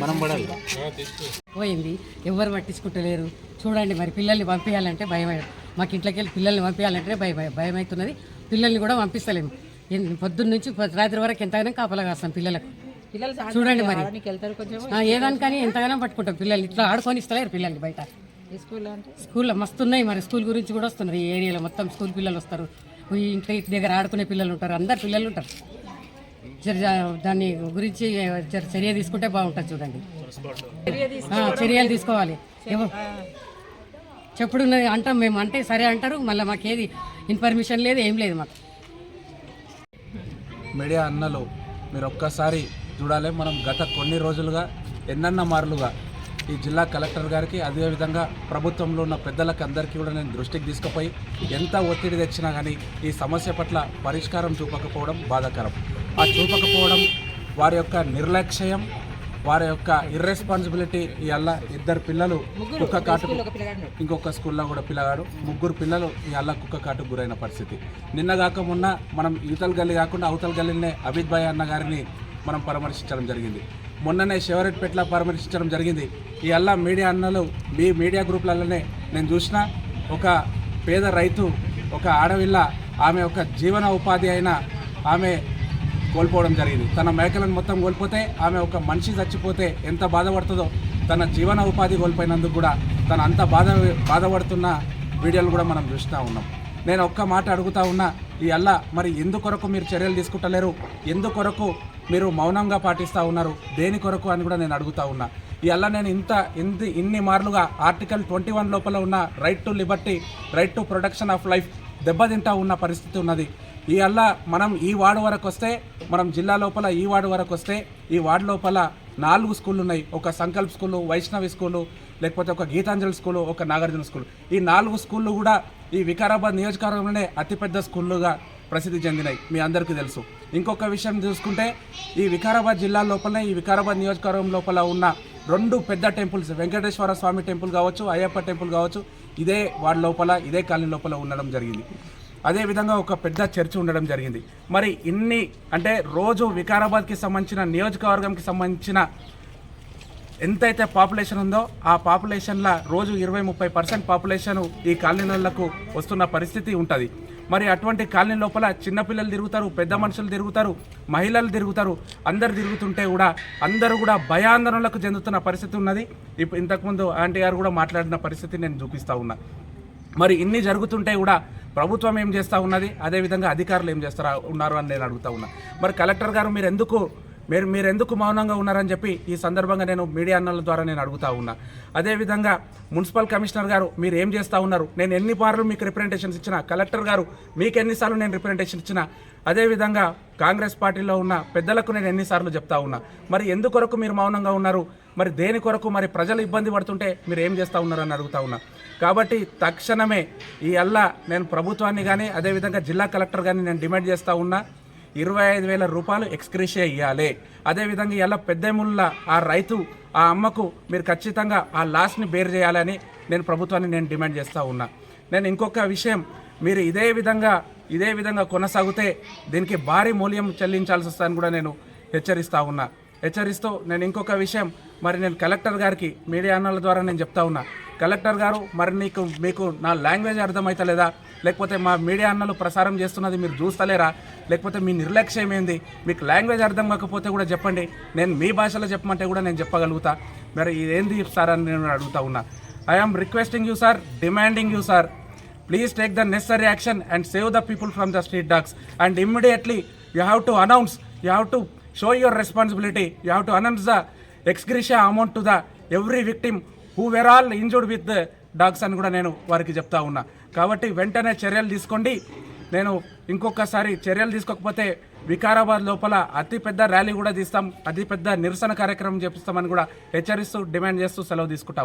మనం పడాలి పోయింది. ఎవరు పట్టించుకుంటలేరు. చూడండి మరి పిల్లల్ని పంపించాలంటే భయం మాకు ఇంట్లోకి వెళ్ళి పిల్లల్ని పంపించాలంటే భయం భయం అవుతున్నది. పిల్లల్ని కూడా పంపిస్తలేము. పొద్దున్న నుంచి రాత్రి వరకు ఎంతగానో కాపలా కాస్తాం పిల్లలకు. పిల్లలు చూడండి మరి. ఆ, ఏదానికని ఎంతగానో పట్టుకుంటాం పిల్లల్ని. ఇట్లా ఆడుకొని ఇస్తలేరు పిల్లల్ని బయట. స్కూల్లో అంటే? స్కూల్లో మస్తు ఉన్నాయి మరి. స్కూల్ గురించి కూడా వస్తున్నారు. ఈ ఏరియాలో మొత్తం స్కూల్ పిల్లలు వస్తారు. పోయి ఇంట్లో ఇంటి దగ్గర ఆడుకునే పిల్లలు ఉంటారు. అందరు పిల్లలు ఉంటారు. దాన్ని గురించి చర్య తీసుకుంటే బాగుంటుంది చూడండి. చర్యలు తీసుకోవాలి. చెప్పుడు అంటాం మేము అంటే సరే అంటారు. మళ్ళీ మాకేది ఇన్ఫర్మేషన్ లేదు ఏం లేదు మాకు. మీడియా అన్నలు మీరు ఒక్కసారి చూడాలి. మనం గత కొన్ని రోజులుగా ఎన్నన్న మార్లుగా ఈ జిల్లా కలెక్టర్ గారికి అదేవిధంగా ప్రభుత్వంలో ఉన్న పెద్దలకు అందరికీ కూడా నేను దృష్టికి తీసుకుపోయి ఎంత ఒత్తిడి తెచ్చినా కానీ ఈ సమస్య పట్ల పరిష్కారం చూపకపోవడం బాధాకరం. ఆ చూపకపోవడం వారి యొక్క నిర్లక్ష్యం వారి యొక్క ఇర్రెస్పాన్సిబిలిటీ ఇవల్ల ఇద్దరు పిల్లలు కుక్క పిల్లగాడు. ఇంకొక స్కూల్లో కూడా పిల్లగాడు. ముగ్గురు పిల్లలు ఈ అల్ల కుక్క కాటుకు గురైన పరిస్థితి. నిన్న కాక మొన్న మనం యువతల గల్లి కాకుండా అవతల గల్లీనే అభిత్ భాయ్ అన్న గారిని మనం పరామర్శించడం జరిగింది. మొన్ననే శివరెడ్డిపేటలో పరామర్శించడం జరిగింది. ఈ అల్లా మీడియా అన్నలు మీ మీడియా గ్రూప్లలోనే నేను చూసిన ఒక పేద రైతు ఒక ఆడవిల్ల ఆమె ఒక జీవన ఉపాధి అయిన ఆమె కోల్పోవడం జరిగింది. తన మేకలను మొత్తం కోల్పోతే ఆమె ఒక మనిషి చచ్చిపోతే ఎంత బాధపడుతుందో తన జీవన ఉపాధి కోల్పోయినందుకు కూడా తన అంత బాధ బాధపడుతున్న వీడియోలు కూడా మనం చూస్తూ ఉన్నాం. నేను ఒక్క మాట అడుగుతా ఉన్నా ఈ అల్లా మరి ఎందుకొరకు మీరు చర్యలు తీసుకుంటలేరు? ఎందుకొరకు మీరు మౌనంగా పాటిస్తూ ఉన్నారు. దేని కొరకు అని కూడా నేను అడుగుతా ఉన్నా. ఈ నేను ఇంత ఇంత ఇన్ని మార్లుగా ఆర్టికల్ ట్వంటీ వన్ లోపల ఉన్న right to liberty right to protection of life దెబ్బతింటా ఉన్న పరిస్థితి ఉన్నది. ఈ అల్ల మనం ఈ వార్డు వరకు వస్తే మనం జిల్లా లోపల ఈ వార్డు వరకు వస్తే ఈ వార్డు లోపల నాలుగు స్కూళ్ళు ఉన్నాయి. ఒక సంకల్ప్ స్కూలు వైష్ణవి స్కూలు లేకపోతే ఒక గీతాంజలి స్కూలు ఒక నాగార్జున స్కూల్. ఈ నాలుగు స్కూళ్ళు కూడా ఈ వికారాబాద్ నియోజకవర్గంలోనే అతిపెద్ద స్కూళ్ళుగా ప్రసిద్ధి చెందినాయి మీ అందరికీ తెలుసు. ఇంకొక విషయం చూసుకుంటే ఈ వికారాబాద్ జిల్లా లోపలనే ఈ వికారాబాద్ నియోజకవర్గం లోపల ఉన్న రెండు పెద్ద టెంపుల్స్ వెంకటేశ్వర స్వామి టెంపుల్ కావచ్చు అయ్యప్ప టెంపుల్ కావచ్చు ఇదే వాడి లోపల ఇదే కాలనీ లోపల ఉండడం జరిగింది. అదేవిధంగా ఒక పెద్ద చర్చ ఉండడం జరిగింది. మరి ఇన్ని అంటే రోజు వికారాబాద్కి సంబంధించిన నియోజకవర్గంకి సంబంధించిన ఎంతైతే పాపులేషన్ ఉందో ఆ పాపులేషన్ల రోజు ఇరవై ముప్పై పర్సెంట్ పాపులేషన్ ఈ కాలనీలకు వస్తున్న పరిస్థితి ఉంటుంది. మరి అటువంటి కాలనీ లోపల చిన్నపిల్లలు తిరుగుతారు పెద్ద మనుషులు తిరుగుతారు మహిళలు తిరుగుతారు అందరు తిరుగుతుంటే కూడా అందరూ కూడా భయాందోళనలకు చెందుతున్న పరిస్థితి ఉన్నది. ఇప్పుడు ఇంతకుముందు ఆంటీ గారు కూడా మాట్లాడిన పరిస్థితి నేను చూపిస్తూ ఉన్నా. మరి ఇన్ని జరుగుతుంటే కూడా ప్రభుత్వం ఏం చేస్తూ ఉన్నది? అదేవిధంగా అధికారులు ఏం చేస్తారా ఉన్నారు అని నేను అడుగుతా ఉన్నా. మరి కలెక్టర్ గారు మీరు ఎందుకు మీరు మీరు ఎందుకు మౌనంగా ఉన్నారని చెప్పి ఈ సందర్భంగా నేను మీడియా అన్నల ద్వారా నేను అడుగుతా ఉన్నా. అదేవిధంగా మున్సిపల్ కమిషనర్ గారు మీరు ఏం చేస్తూ ఉన్నారు? నేను ఎన్ని పార్లు మీకు రిప్రజెంటేషన్స్ ఇచ్చిన కలెక్టర్ గారు మీకు ఎన్నిసార్లు నేను రిప్రజెంటేషన్ ఇచ్చిన అదేవిధంగా కాంగ్రెస్ పార్టీలో ఉన్న పెద్దలకు నేను ఎన్నిసార్లు చెప్తా ఉన్నా. మరి ఎందుకొరకు మీరు మౌనంగా ఉన్నారు? మరి దేని కొరకు మరి ప్రజలు ఇబ్బంది పడుతుంటే మీరు ఏం చేస్తూ ఉన్నారని అడుగుతా ఉన్నా. కాబట్టి తక్షణమే ఈ అల్లా నేను ప్రభుత్వాన్ని కానీ అదేవిధంగా జిల్లా కలెక్టర్ కానీ నేను డిమాండ్ చేస్తూ ఉన్నా. ఇరవై ఐదు వేల రూపాయలు ఎక్స్క్రిషియా ఇవ్వాలి అదేవిధంగా ఇలా పెద్దేముళ్ళ ఆ రైతు ఆ అమ్మకు మీరు ఖచ్చితంగా ఆ లాస్ని బేర్ చేయాలని నేను ప్రభుత్వాన్ని నేను డిమాండ్ చేస్తూ ఉన్నా. నేను ఇంకొక విషయం మీరు ఇదే విధంగా ఇదే విధంగా కొనసాగితే దీనికి భారీ మూల్యం చెల్లించాల్సి వస్తుందని కూడా నేను హెచ్చరిస్తూ ఉన్నా. హెచ్చరిస్తూ నేను ఇంకొక విషయం మరి నేను కలెక్టర్ గారికి మీడియా అన్నల ద్వారా నేను చెప్తా ఉన్నా. కలెక్టర్ గారు మరి నీకు మీకు నా లాంగ్వేజ్ అర్థమవుతలేదా లేకపోతే మా మీడియా అన్నలు ప్రసారం చేస్తున్నది మీరు చూస్తలేరా? లేకపోతే మీ నిర్లక్ష్యం ఏంది? మీకు లాంగ్వేజ్ అర్థం కాకపోతే కూడా చెప్పండి. నేను మీ భాషలో చెప్పమంటే కూడా నేను చెప్పగలుగుతా. మరి ఇదేంది సార్ అని నేను అడుగుతా ఉన్నా. I'm requesting you sir demanding you sir please take the necessary action and save the people from the street dogs and immediately you have to announce you have to show your responsibility you have to announce the ex gratia amount to the every victim who were all injured with dogs అని కూడా నేను వారికి చెప్తా ఉన్నా. కాబట్టి వెంటనే చర్యలు తీసుకోండి. నేను ఇంకొకసారి చర్యలు తీసుకోకపోతే వికారాబాద్ లోపల అతిపెద్ద ర్యాలీ కూడా తీస్తాం. అతిపెద్ద నిరసన కార్యక్రమం చేపిస్తామని కూడా హెచ్చరిస్తూ డిమాండ్ చేస్తూ సెలవు తీసుకుంటా